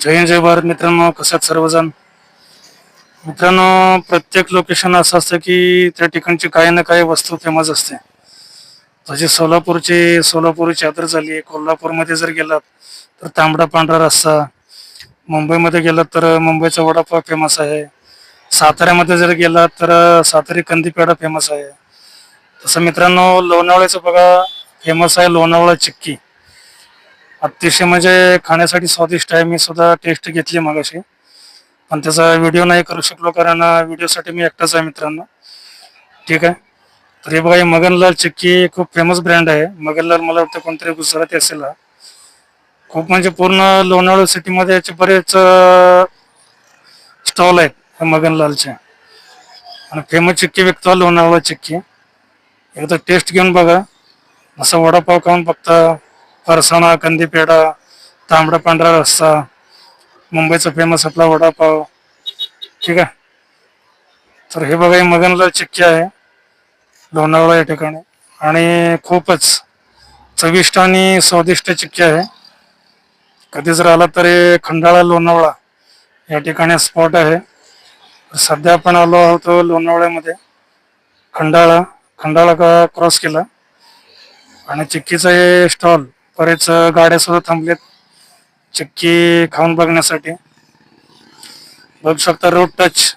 जय जय भारत मित्रांनो कशात सर्वजण? मित्रांनो प्रत्येक लोकेशन असं असतं की त्या ठिकाणची काही ना काही वस्तू फेमस असते. जशी सोलापूरची सोलापूर चादर झाली कोल्हापूरमध्ये जर गेलात तर तांबडा पांढरा रस्सा मुंबईमध्ये गेलात तर मुंबईचा वडापाव फेमस आहे. साताऱ्यामध्ये जर गेलात तर सातारी कंदी पेढा फेमस आहे. तसं मित्रांनो लोणावळ्याचं बघा फेमस आहे लोणावळा चिक्की. अतिशय म्हणजे खाण्यासाठी स्वादिष्ट आहे. मी सुद्धा टेस्ट घेतली मगाशी. पण त्याचा व्हिडिओ नाही करू शकलो कारण व्हिडिओसाठी मी एकटाच आहे मित्रांनो. ठीक आहे? तर हे बघा मगनलाल चिक्की खूप फेमस ब्रँड आहे. मगनलाल मला वाटतं कोणतरी गुजराती असेल खूप म्हणजे पूर्ण लोणावळा सिटीमध्ये याचे बरेच स्टॉल आहेत मगनलालचे. आणि फेमस चिक्की विकतो लोणावळा चिक्की. एकदा टेस्ट घेऊन बघा. असं वडापाव खाऊन बघता फरसाणा कंदी पेढा तांबडा पांढरा रस्सा मुंबईचा फेमस आपला वडापाव. ठीक आहे? तर हे बघा हे मगनलाल चिक्की आहे. लोणावळा या ठिकाणी. आणि खूपच चविष्ट आणि स्वादिष्ट चिक्की आहे. कधी जर आला तरी खंडाळा लोणावळा या ठिकाणी स्पॉट आहे. सध्या आपण आलो आहोत लोणावळ्यामध्ये. खंडाळा खंडाळा का क्रॉस केला? आणि चिक्कीचं हे स्टॉल बरेच गाड्या सुद्धा थांबल्यात चक्की खाऊन बघण्यासाठी. बघू शकता रोड टच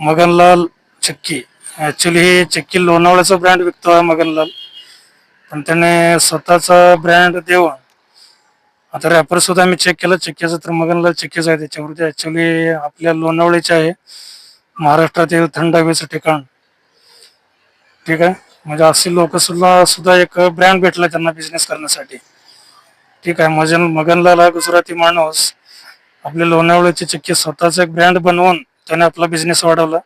मगनलाल चक्की. ऍक्च्युली ही चक्की लोणावळ्याचा ब्रँड विकतो मगनलाल. पण त्याने स्वतःचा ब्रँड देऊन आता रॅपर सुद्धा मी चेक केलं चक्कीचं तर मगनलाल चक्कीच आहे त्याच्यावरती. ऍक्च्युली आपल्या लोणावळ्याचे आहे महाराष्ट्रातील थंड हवेचं ठिकाण. ठीक आहे? म्हणजे असे लोक सुद्धा सुद्धा एक ब्रँड भेटला त्यांना बिझनेस करण्यासाठी. ठीक आहे मजन मगनला गुजराती माणूस आपले लोणावळ्याची चिक्की स्वतःचा एक ब्रँड बनवून त्याने आपला बिझनेस वाढवला.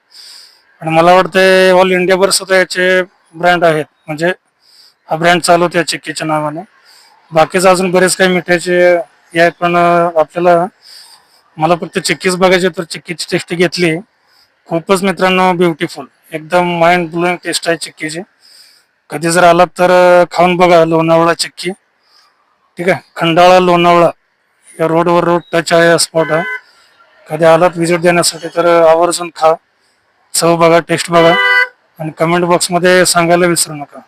आणि मला वाटतंय ऑल इंडियाभर सुद्धा याचे ब्रँड आहेत. म्हणजे हा ब्रँड चालवतो या चिक्कीच्या नावाने. बाकीचं अजून बरेच काही मिठाचे हे आहेत पण आपल्याला मला फक्त चिक्कीच बघायची तर चिक्कीची टेस्ट घेतली. खूपच मित्रांनो ब्युटिफुल एकदम माइंड ब्लोईंग टेस्ट आहे चिक्कीची. कधी जर आलात तर खाऊन बघा लोणावळा चक्की. ठीक आहे? खंडाळा लोणावळा. या रोडवर रोड टच आहे स्पॉट आहे कधी आलात व्हिजिट देण्यासाठी तर आवर्जून खा. चव बघा टेस्ट बघा. आणि कमेंट बॉक्समध्ये सांगायला विसरू नका.